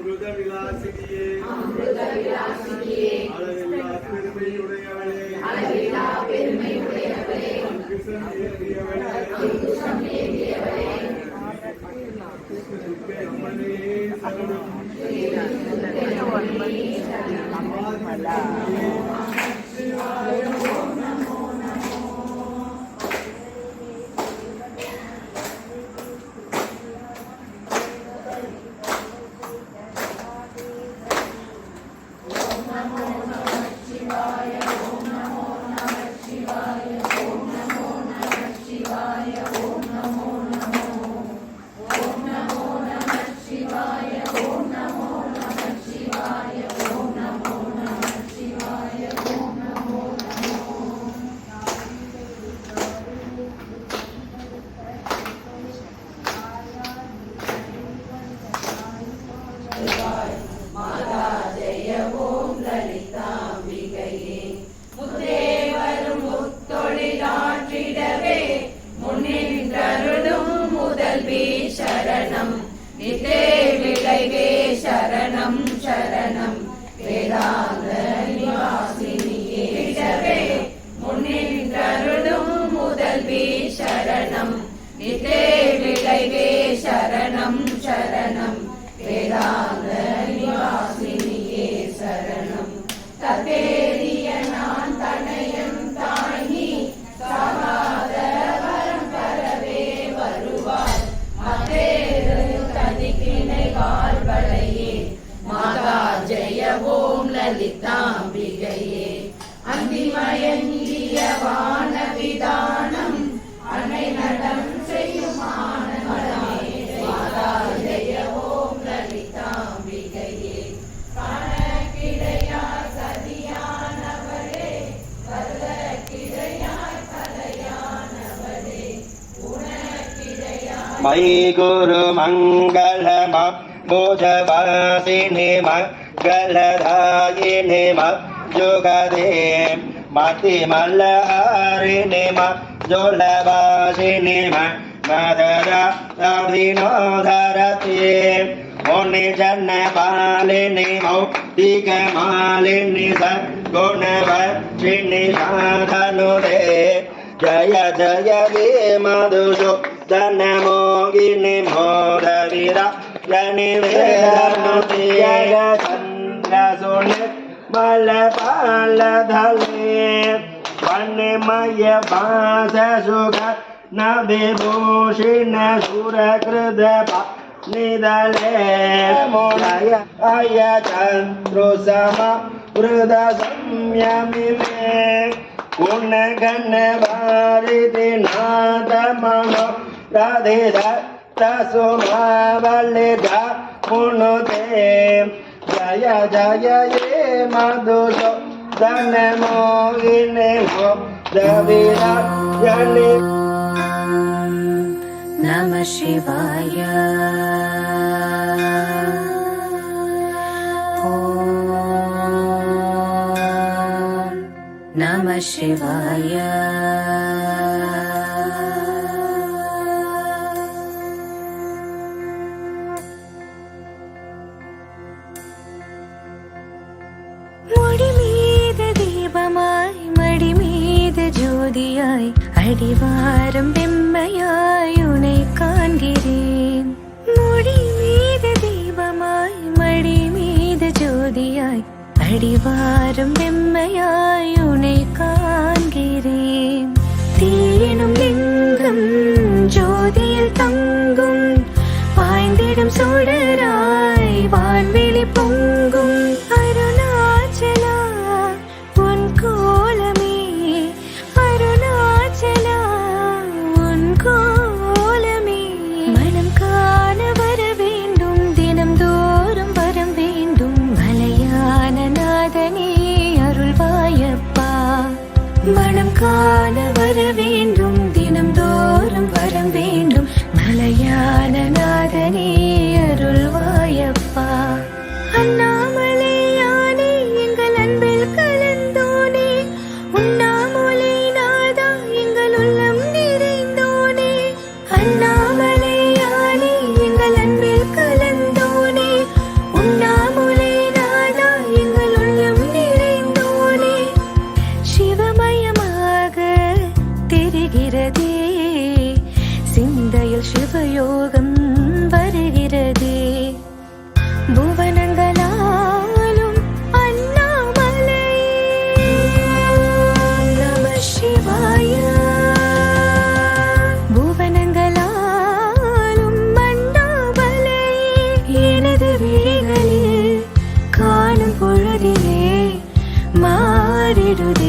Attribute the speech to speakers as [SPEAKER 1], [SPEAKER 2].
[SPEAKER 1] അമൃത വിലാസിനിയെ അളവില്ലാ പെരുമയുടയവളെ
[SPEAKER 2] അത്ഭുതം ഏറിയവളെ
[SPEAKER 1] അമ്മനെ സരണം അമ്മ
[SPEAKER 2] नमो नमः शिवाय
[SPEAKER 3] मयि गुरु मङ्गल मोधवासिने मग् गलधाम युगदे मति मलहारिणे मोलभाषिने मदरति मुनि जनपालिने मौ दिगमालिनी मुणी जय जय दे मधुषो ஜனமோகினி மோதவிரா ஜனிவேதனுதியக சந்திரசுனி பலபாலதலே வன்னிமய பாசசுக நவிபூஷிண சுரகிருதபா निदले मोडय अय चन्द्रुसम मृद संयमिने गुणगणवारिति नादमनो da de da da so ma vale da uno de jaya jaya ye madhuso dane mo ine mo davira jane
[SPEAKER 4] Namah Shivaya Namah Shivaya മുടിമീത ദീപമായി മടിമീത ജ്യോതിയായി അടിവാരം വെമ്മയായി ഉണൈ കാൺകിരി. காண வர விழிகளில் காணும் பொழுதிலே மாறிடுது.